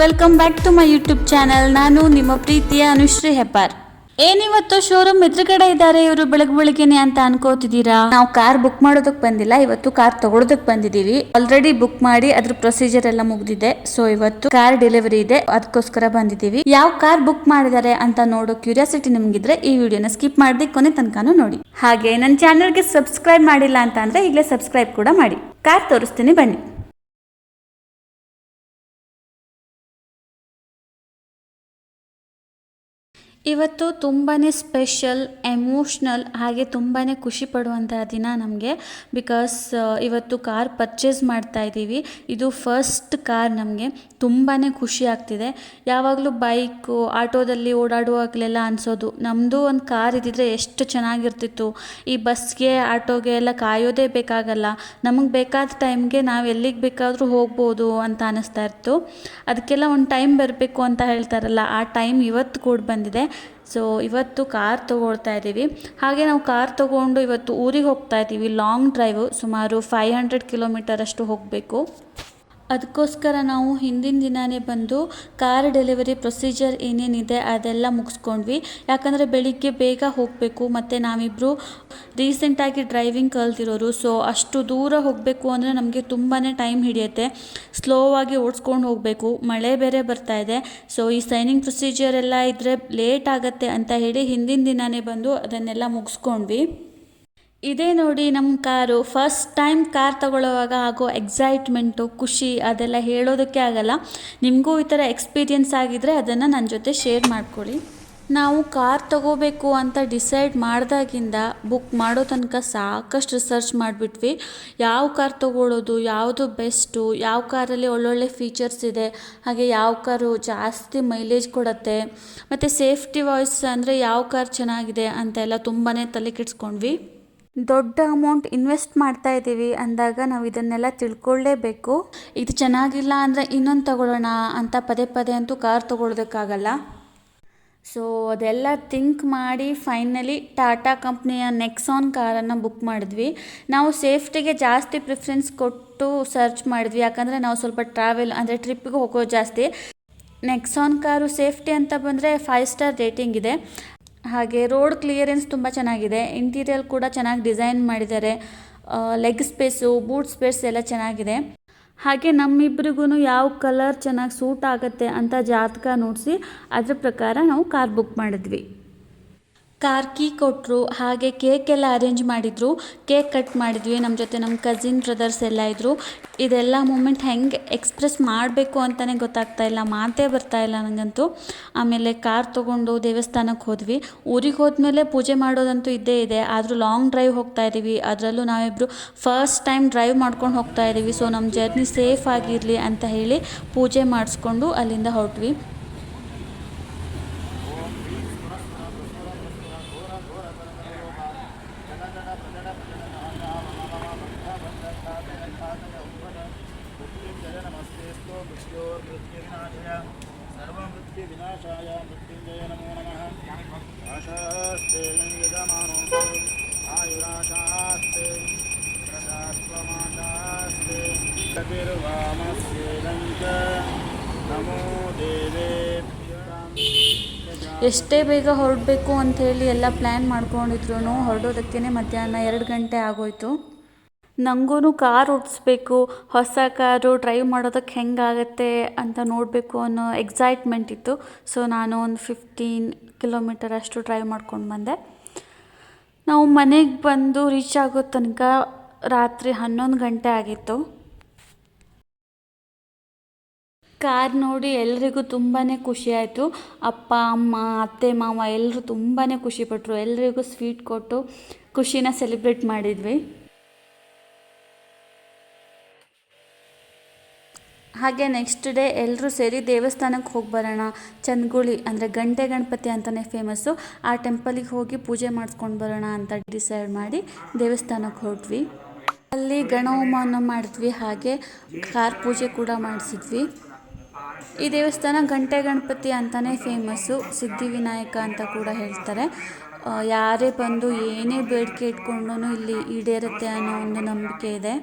Welcome back to my YouTube channel ನಾನು ನಿಮ್ಮ ಪ್ರೀತಿಯ ಅನುಶ್ರೀ ಹೆಬ್ಬಾರ್. ಏನಿವತ್ತು ಶೋರೂಮ್ ಎದುರುಗಡೆ ಇದ್ದಾರೆ ಇವರು ಬೆಳಗ್ಗೆ ಬೆಳಗ್ಗೆನೆ ಅಂತ ಅನ್ಕೋತಿದ್ದೀರಾ? ನಾವು ಕಾರ್ ಬುಕ್ ಮಾಡೋದಕ್ ಬಂದಿಲ್ಲ, ಇವತ್ತು ಕಾರ್ ತಗೊಳೋದಕ್ ಬಂದಿದೀವಿ ಆಲ್ರೆಡಿ ಬುಕ್ ಮಾಡಿ ಅದ್ರ ಪ್ರೊಸೀಜರ್ ಎಲ್ಲ ಮುಗ್ದಿದೆ. ಸೊ ಇವತ್ತು ಕಾರ್ ಡೆಲಿವರಿ ಇದೆ. ಅದಕ್ಕೋಸ್ಕರ ಬಂದಿದೀವಿ ಯಾವ ಕಾರ್ ಬುಕ್ ಮಾಡಿದ್ದಾರೆ ಅಂತ ನೋಡೋ ಕ್ಯೂರಿಯಾಸಿಟಿ ನಿಮ್ಗಿದ್ರೆ ಈ ವಿಡಿಯೋನ ಸ್ಕಿಪ್ ಮಾಡದೆ ಕೊನೆ ತನಕನೂ ನೋಡಿ. ಹಾಗೆ ನನ್ನ ಚಾನಲ್ಗೆ ಸಬ್ಸ್ಕ್ರೈಬ್ ಮಾಡಿಲ್ಲ ಅಂತ ಅಂದ್ರೆ ಈಗಲೇ ಸಬ್ಸ್ಕ್ರೈಬ್ ಕೂಡ ಮಾಡಿ. ಕಾರ್ ತೋರಿಸ್ತೀನಿ ಬನ್ನಿ. ಇವತ್ತು ತುಂಬಾ ಸ್ಪೆಷಲ್ ಎಮೋಷ್ನಲ್ ಹಾಗೆ ತುಂಬಾ ಖುಷಿ ಪಡುವಂತಹ ದಿನ ನಮಗೆ ಬಿಕಾಸ್ ಇವತ್ತು ಕಾರ್ ಪರ್ಚೇಸ್ ಮಾಡ್ತಾ ಇದ್ದೀವಿ. ಇದು ಫಸ್ಟ್ ಕಾರ್ ನಮಗೆ. ತುಂಬಾ ಖುಷಿ ಆಗ್ತಿದೆ. ಯಾವಾಗಲೂ ಬೈಕು ಆಟೋದಲ್ಲಿ ಓಡಾಡುವಾಗಲೆಲ್ಲ ಅನಿಸೋದು. ನಮ್ಮದು ಒಂದು ಕಾರ್ ಇದ್ದಿದ್ರೆ ಎಷ್ಟು ಚೆನ್ನಾಗಿರ್ತಿತ್ತು. ಈ ಬಸ್ಗೆ ಆಟೋಗೆ ಎಲ್ಲ ಕಾಯೋದೇ ಬೇಕಾಗಲ್ಲ. ನಮಗೆ ಬೇಕಾದ ಟೈಮ್ಗೆ ನಾವು ಎಲ್ಲಿಗೆ ಬೇಕಾದರೂ ಹೋಗ್ಬೋದು ಅಂತ ಅನ್ನಿಸ್ತಾ ಇತ್ತು. ಅದಕ್ಕೆಲ್ಲ ಒಂದು ಟೈಮ್ ಬರಬೇಕು ಅಂತ ಹೇಳ್ತಾರಲ್ಲ. ಆ ಟೈಮ್ ಇವತ್ತು ಕೂಡ ಬಂದಿದೆ. ಸೊ ಇವತ್ತು ಕಾರ್ ತೊಗೊಳ್ತಾ ಇದ್ದೀವಿ. ಹಾಗೆ ನಾವು ಕಾರ್ ತೊಗೊಂಡು ಇವತ್ತು ಊರಿಗೆ ಹೋಗ್ತಾ ಇದ್ದೀವಿ. ಲಾಂಗ್ ಡ್ರೈವು ಸುಮಾರು ಫೈವ್ ಹಂಡ್ರೆಡ್ ಕಿಲೋಮೀಟರ್ ಅಷ್ಟು ಹೋಗಬೇಕು. ಅದಕ್ಕೋಸ್ಕರ ನಾವು ಹಿಂದಿನ ದಿನವೇ ಬಂದು ಕಾರ್ ಡೆಲಿವರಿ ಪ್ರೊಸೀಜರ್ ಏನೇನಿದೆ ಅದೆಲ್ಲ ಮುಗಿಸ್ಕೊಂಡ್ವಿ. ಯಾಕಂದರೆ ಬೆಳಿಗ್ಗೆ ಬೇಗ ಹೋಗಬೇಕು, ಮತ್ತು ನಾವಿಬ್ಬರು ರೀಸೆಂಟಾಗಿ ಡ್ರೈವಿಂಗ್ ಕಲ್ತಿರೋರು, ಸೊ ಅಷ್ಟು ದೂರ ಹೋಗಬೇಕು ಅಂದರೆ ನಮಗೆ ತುಂಬಾ ಟೈಮ್ ಹಿಡಿಯುತ್ತೆ. ಸ್ಲೋವಾಗಿ ಓಡಿಸ್ಕೊಂಡು ಹೋಗಬೇಕು, ಮಳೆ ಬೇರೆ ಬರ್ತಾ ಇದೆ. ಸೊ ಈ ಸೈನಿಂಗ್ ಪ್ರೊಸೀಜರ್ ಎಲ್ಲ ಇದ್ದರೆ ಲೇಟ್ ಆಗುತ್ತೆ ಅಂತ ಹೇಳಿ ಹಿಂದಿನ ದಿನವೇ ಬಂದು ಅದನ್ನೆಲ್ಲ ಮುಗಿಸ್ಕೊಂಡ್ವಿ. ಇದೇ ನೋಡಿ ನಮ್ಮ ಕಾರು ಫಸ್ಟ್ ಟೈಮ್ ಕಾರ್ ತಗೊಳ್ಳುವಾಗ ಆಗೋ ಎಕ್ಸೈಟ್ಮೆಂಟು ಖುಷಿ ಅದೆಲ್ಲ ಹೇಳೋದಕ್ಕೆ ಆಗಲ್ಲ. ನಿಮಗೂ ಈ ಥರ ಎಕ್ಸ್ಪೀರಿಯನ್ಸ್ ಆಗಿದ್ದರೆ ಅದನ್ನು ನನ್ನ ಜೊತೆ ಶೇರ್ ಮಾಡ್ಕೊಳ್ಳಿ. ನಾವು ಕಾರ್ ತಗೋಬೇಕು ಅಂತ ಡಿಸೈಡ್ ಮಾಡಿದಾಗಿಂದ ಬುಕ್ ಮಾಡೋ ತನಕ ಸಾಕಷ್ಟು ರಿಸರ್ಚ್ ಮಾಡಿಬಿಟ್ವಿ. ಯಾವ ಕಾರ್ ತಗೊಳ್ಳೋದು, ಯಾವುದು ಬೆಸ್ಟು ಯಾವ ಕಾರಲ್ಲಿ ಒಳ್ಳೊಳ್ಳೆ ಫೀಚರ್ಸ್ ಇದೆ, ಹಾಗೆ ಯಾವ ಕಾರು ಜಾಸ್ತಿ ಮೈಲೇಜ್ ಕೊಡುತ್ತೆ, ಮತ್ತು ಸೇಫ್ಟಿ ವಾಯ್ಸ್ ಅಂದರೆ ಯಾವ ಕಾರ್ ಚೆನ್ನಾಗಿದೆ ಅಂತೆಲ್ಲ ತುಂಬಾ ತಲೆ ಕೆಡಿಸ್ಕೊಂಡ್ವಿ. ದೊಡ್ಡ ಅಮೌಂಟ್ ಇನ್ವೆಸ್ಟ್ ಮಾಡ್ತಾ ಇದ್ದೀವಿ ಅಂದಾಗ ನಾವು ಇದನ್ನೆಲ್ಲ ತಿಳ್ಕೊಳ್ಳೇಬೇಕು ಇದು ಚೆನ್ನಾಗಿಲ್ಲ ಅಂದರೆ ಇನ್ನೊಂದು ತಗೊಳ್ಳೋಣ ಅಂತ ಪದೇ ಪದೇ ಅಂತೂ ಕಾರ್ ತಗೊಳ್ಳೋದಕ್ಕಾಗಲ್ಲ. ಸೊ ಅದೆಲ್ಲ ಥಿಂಕ್ ಮಾಡಿ ಫೈನಲಿ ಟಾಟಾ ಕಂಪ್ನಿಯ ನೆಕ್ಸಾನ್ ಕಾರನ್ನು ಬುಕ್ ಮಾಡಿದ್ವಿ. ನಾವು ಸೇಫ್ಟಿಗೆ ಜಾಸ್ತಿ ಪ್ರಿಫರೆನ್ಸ್ ಕೊಟ್ಟು ಸರ್ಚ್ ಮಾಡಿದ್ವಿ. ಯಾಕಂದರೆ ನಾವು ಸ್ವಲ್ಪ ಟ್ರಾವೆಲ್ ಅಂದರೆ ಟ್ರಿಪ್ಗೆ ಹೋಗೋದು ಜಾಸ್ತಿ. ನೆಕ್ಸಾನ್ ಕಾರು ಸೇಫ್ಟಿ ಅಂತ ಬಂದರೆ ಫೈವ್ ಸ್ಟಾರ್ ರೇಟಿಂಗ್ ಇದೆ. ಹಾಗೆ ರೋಡ್ ಕ್ಲಿಯರೆನ್ಸ್ ತುಂಬ ಚೆನ್ನಾಗಿದೆ. ಇಂಟೀರಿಯರ್ ಕೂಡ ಚೆನ್ನಾಗಿ ಡಿಸೈನ್ ಮಾಡಿದ್ದಾರೆ. ಲೆಗ್ ಸ್ಪೇಸು ಬೂಟ್ ಸ್ಪೇಸ್ ಎಲ್ಲ ಚೆನ್ನಾಗಿದೆ. ಹಾಗೆ ನಮ್ಮಿಬ್ರಿಗೂ ಯಾವ ಕಲರ್ ಚೆನ್ನಾಗಿ ಸೂಟ್ ಆಗುತ್ತೆ ಅಂತ ಜಾತಕ ನೋಡಿಸಿ ಅದ್ರ ಪ್ರಕಾರ ನಾವು ಕಾರ್ ಬುಕ್ ಮಾಡಿದ್ವಿ. ಕಾರ್ ಕೀ ಕೊಟ್ಟರು ಹಾಗೆ ಕೇಕ್ ಎಲ್ಲ ಅರೇಂಜ್ ಮಾಡಿದರು. ಕೇಕ್ ಕಟ್ ಮಾಡಿದ್ವಿ ನಮ್ಮ ಜೊತೆ ನಮ್ಮ ಕಸಿನ್ ಬ್ರದರ್ಸ್ ಎಲ್ಲ ಇದ್ದರು ಇದೆಲ್ಲ ಮೂಮೆಂಟ್ ಹೆಂಗೆ ಎಕ್ಸ್ಪ್ರೆಸ್ ಮಾಡಬೇಕು ಅಂತಲೇ ಗೊತ್ತಾಗ್ತಾ ಇಲ್ಲ, ಮಾತೇ ಬರ್ತಾ ಇಲ್ಲ ನನಗಂತೂ ಆಮೇಲೆ ಕಾರ್ ತೊಗೊಂಡು ದೇವಸ್ಥಾನಕ್ಕೆ ಹೋದ್ವಿ. ಊರಿಗೆ ಹೋದ್ಮೇಲೆ ಪೂಜೆ ಮಾಡೋದಂತೂ ಇದ್ದೇ ಇದೆ, ಆದರೂ ಲಾಂಗ್ ಡ್ರೈವ್ ಹೋಗ್ತಾ ಇದ್ದೀವಿ ಅದರಲ್ಲೂ ನಾವಿಬ್ಬರು ಫಸ್ಟ್ ಟೈಮ್ ಡ್ರೈವ್ ಮಾಡ್ಕೊಂಡು ಹೋಗ್ತಾ ಇದ್ದೀವಿ ಸೊ ನಮ್ಮ ಜರ್ನಿ ಸೇಫ್ ಆಗಿರಲಿ ಅಂತ ಹೇಳಿ ಪೂಜೆ ಮಾಡಿಸ್ಕೊಂಡು ಅಲ್ಲಿಂದ ಹೊರಟ್ವಿ. ಎಷ್ಟೇ ಬೇಗ ಹೊರಡಬೇಕು ಅಂಥೇಳಿ ಎಲ್ಲ ಪ್ಲ್ಯಾನ್ ಮಾಡ್ಕೊಂಡಿದ್ರು ಹೊರಡೋದಕ್ಕೇ ಮಧ್ಯಾಹ್ನ ಎರಡು ಗಂಟೆ ಆಗೋಯ್ತು. ನನಗೂ ಕಾರ್ ಓಡಿಸ್ಬೇಕು, ಹೊಸ ಕಾರು ಡ್ರೈವ್ ಮಾಡೋದಕ್ಕೆ ಹೆಂಗಾಗತ್ತೆ ಅಂತ ನೋಡಬೇಕು ಅನ್ನೋ ಎಕ್ಸೈಟ್ಮೆಂಟ್ ಇತ್ತು. ಸೊ ನಾನು ಒಂದು ಫಿಫ್ಟೀನ್ ಕಿಲೋಮೀಟರ್ ಅಷ್ಟು ಡ್ರೈವ್ ಮಾಡ್ಕೊಂಡು ಬಂದೆ. ನಾವು ಮನೆಗೆ ಬಂದು ರೀಚ್ ಆಗೋ ತನಕ ರಾತ್ರಿ ಹನ್ನೊಂದು ಗಂಟೆ ಆಗಿತ್ತು. ಕಾರ್ ನೋಡಿ ಎಲ್ರಿಗೂ ತುಂಬಾ ಆಯಿತು. ಅಪ್ಪ, ಅಮ್ಮ, ಅತ್ತೆ, ಮಾವ ಎಲ್ಲರೂ ತುಂಬಾ ಖುಷಿಪಟ್ಟರು ಎಲ್ರಿಗೂ ಸ್ವೀಟ್ ಕೊಟ್ಟು ಖುಷಿನ ಸೆಲೆಬ್ರೇಟ್ ಮಾಡಿದ್ವಿ. ಹಾಗೆ ನೆಕ್ಸ್ಟ್ ಡೇ ಎಲ್ಲರೂ ಸೇರಿ ದೇವಸ್ಥಾನಕ್ಕೆ ಹೋಗಿ ಬರೋಣ. ಚಂದ್ಗುಳಿ ಅಂದರೆ ಗಂಟೆ ಗಣಪತಿ ಅಂತಲೇ ಫೇಮಸ್ಸು. ಆ ಟೆಂಪಲಿಗೆ ಹೋಗಿ ಪೂಜೆ ಮಾಡಿಸ್ಕೊಂಡು ಬರೋಣ ಅಂತ ಡಿಸೈಡ್ ಮಾಡಿ ದೇವಸ್ಥಾನಕ್ಕೆ ಹೊರಟ್ವಿ ಅಲ್ಲಿ ಗಣಹೋಮವನ್ನು ಮಾಡಿದ್ವಿ. ಹಾಗೆ ಕಾರ್ ಪೂಜೆ ಕೂಡ ಮಾಡಿಸಿದ್ವಿ. ಈ ದೇವಸ್ಥಾನ ಗಂಟೆ ಗಣಪತಿ ಅಂತಲೇ ಫೇಮಸ್ಸು ಸಿದ್ಧಿವಿನಾಯಕ ಅಂತ ಕೂಡ ಹೇಳ್ತಾರೆ. ಯಾರೇ ಬಂದು ಏನೇ ಬೇಡಿಕೆ ಇಟ್ಕೊಂಡು ಇಲ್ಲಿ ಈಡೇರುತ್ತೆ ಅನ್ನೋ ಒಂದು ನಂಬಿಕೆ ಇದೆ.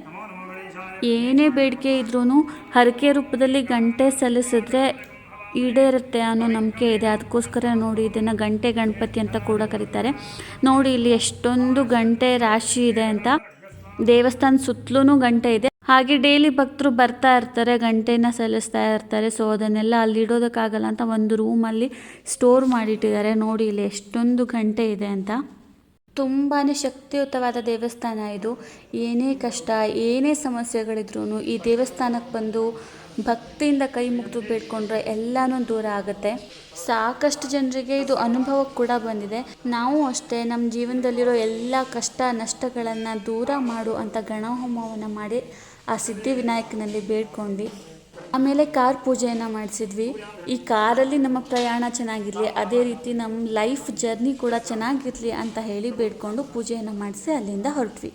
ಏನೇ ಬೇಡಿಕೆ ಇದ್ರೂ ಹರಕೆ ರೂಪದಲ್ಲಿ ಗಂಟೆ ಸಲ್ಲಿಸಿದ್ರೆ ಈಡೇರುತ್ತೆ ಅನ್ನೋ ನಂಬಿಕೆ ಇದೆ. ಅದಕ್ಕೋಸ್ಕರ ನೋಡಿ ಇದನ್ನು ಗಂಟೆ ಗಣಪತಿ ಅಂತ ಕೂಡ ಕರೀತಾರೆ. ನೋಡಿ ಇಲ್ಲಿ ಎಷ್ಟೊಂದು ಗಂಟೆ ರಾಶಿ ಇದೆ ಅಂತ. ದೇವಸ್ಥಾನ ಸುತ್ತಲೂ ಗಂಟೆ ಇದೆ. ಹಾಗೆ ಡೈಲಿ ಭಕ್ತರು ಬರ್ತಾ ಇರ್ತಾರೆ, ಗಂಟೆನ ಸಲ್ಲಿಸ್ತಾ ಇರ್ತಾರೆ. ಸೊ ಅದನ್ನೆಲ್ಲ ಅಲ್ಲಿ ಇಡೋದಕ್ಕಾಗಲ್ಲ ಅಂತ ಒಂದು ರೂಮಲ್ಲಿ ಸ್ಟೋರ್ ಮಾಡಿಟ್ಟಿದ್ದಾರೆ. ನೋಡಿ, ಇಲ್ಲಿ ಎಷ್ಟೊಂದು ಗಂಟೆ ಇದೆ ಅಂತ. ತುಂಬಾ ಶಕ್ತಿಯುತವಾದ ದೇವಸ್ಥಾನ ಇದು. ಏನೇ ಕಷ್ಟ, ಏನೇ ಸಮಸ್ಯೆಗಳಿದ್ರೂ ಈ ದೇವಸ್ಥಾನಕ್ಕೆ ಬಂದು ಭಕ್ತಿಯಿಂದ ಕೈ ಮುಗಿದು ಬೇಡ್ಕೊಂಡ್ರೆ ಎಲ್ಲನೂ ದೂರ ಆಗುತ್ತೆ. ಸಾಕಷ್ಟು ಜನರಿಗೆ ಇದು ಅನುಭವ ಕೂಡ ಬಂದಿದೆ. ನಾವು ಅಷ್ಟೇ ನಮ್ಮ ಜೀವನದಲ್ಲಿರೋ ಎಲ್ಲ ಕಷ್ಟ, ನಷ್ಟಗಳನ್ನು ದೂರ ಮಾಡು ಅಂತ ಗಣಹೋಮವನ್ನು ಮಾಡಿ ಆ ಸಿದ್ಧಿವಿನಾಯಕನಲ್ಲಿ ಬೇಡ್ಕೊಂಡ್ವಿ. ಆಮೇಲೆ ಕಾರ್ ಪೂಜೆಯನ್ನು ಮಾಡಿಸಿದ್ವಿ. ಈ ಕಾರಲ್ಲಿ ನಮ್ಮ ಪ್ರಯಾಣ ಚೆನ್ನಾಗಿರಲಿ, ಅದೇ ರೀತಿ ನಮ್ಮ ಲೈಫ್ ಜರ್ನಿ ಕೂಡ ಚೆನ್ನಾಗಿರಲಿ ಅಂತ ಹೇಳಿ ಬೇಡ್ಕೊಂಡು ಪೂಜೆಯನ್ನು ಮಾಡಿಸಿ ಅಲ್ಲಿಂದ ಹೊರಟ್ವಿ.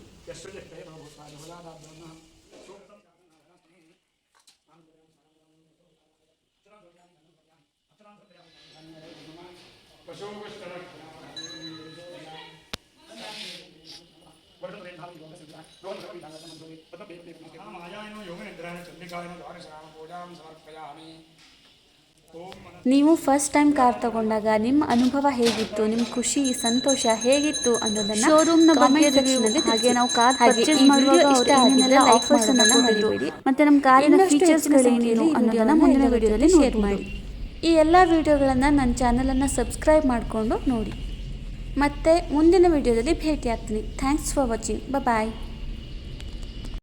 ನೀವು ಫಸ್ಟ್ ಟೈಮ್ ಕಾರ್ ತಗೊಂಡಾಗ ನಿಮ್ಮ ಅನುಭವ ಹೇಗಿತ್ತು? ನಿಮ್ಮ ಖುಷಿ ಸಂತೋಷ ಹೇಗಿತ್ತು ಅನ್ನೋದನ್ನ ಶೋರೂಮ್ನ ಬಗ್ಗೆ ರಿವ್ಯೂನಲ್ಲಿ ಹಾಗೆ ನಾವು ಕಾರ್ ಪರ್ಚೇಸ್ ಮಾಡುವಾಗ ಇಷ್ಟ ಆಗಿಲ್ಲ ಆಫರ್ಸ್ ಅನ್ನ ಮರಿಬೇಡಿ. ಮತ್ತೆ ನಮ್ಮ ಕಾರಿನ ಫೀಚರ್ಸ್ ಗಳೇನೇನು ಅನ್ನೋದನ್ನ ಮುಂದಿನ ವಿಡಿಯೋದಲ್ಲಿ ಶೇರ್ ಮಾಡಿ. ಈ ಎಲ್ಲ ವಿಡಿಯೋಗಳನ್ನು ನನ್ನ ಅನ್ನ ಸಬ್ಸ್ಕ್ರೈಬ್ ಮಾಡಿಕೊಂಡು ನೋಡಿ. ಮತ್ತೆ ಮುಂದಿನ ವಿಡಿಯೋದಲ್ಲಿ ಭೇಟಿ ಆಗ್ತೀನಿ ಥ್ಯಾಂಕ್ಸ್ ಫಾರ್ ವಾಚಿಂಗ್ ಬಾಯ್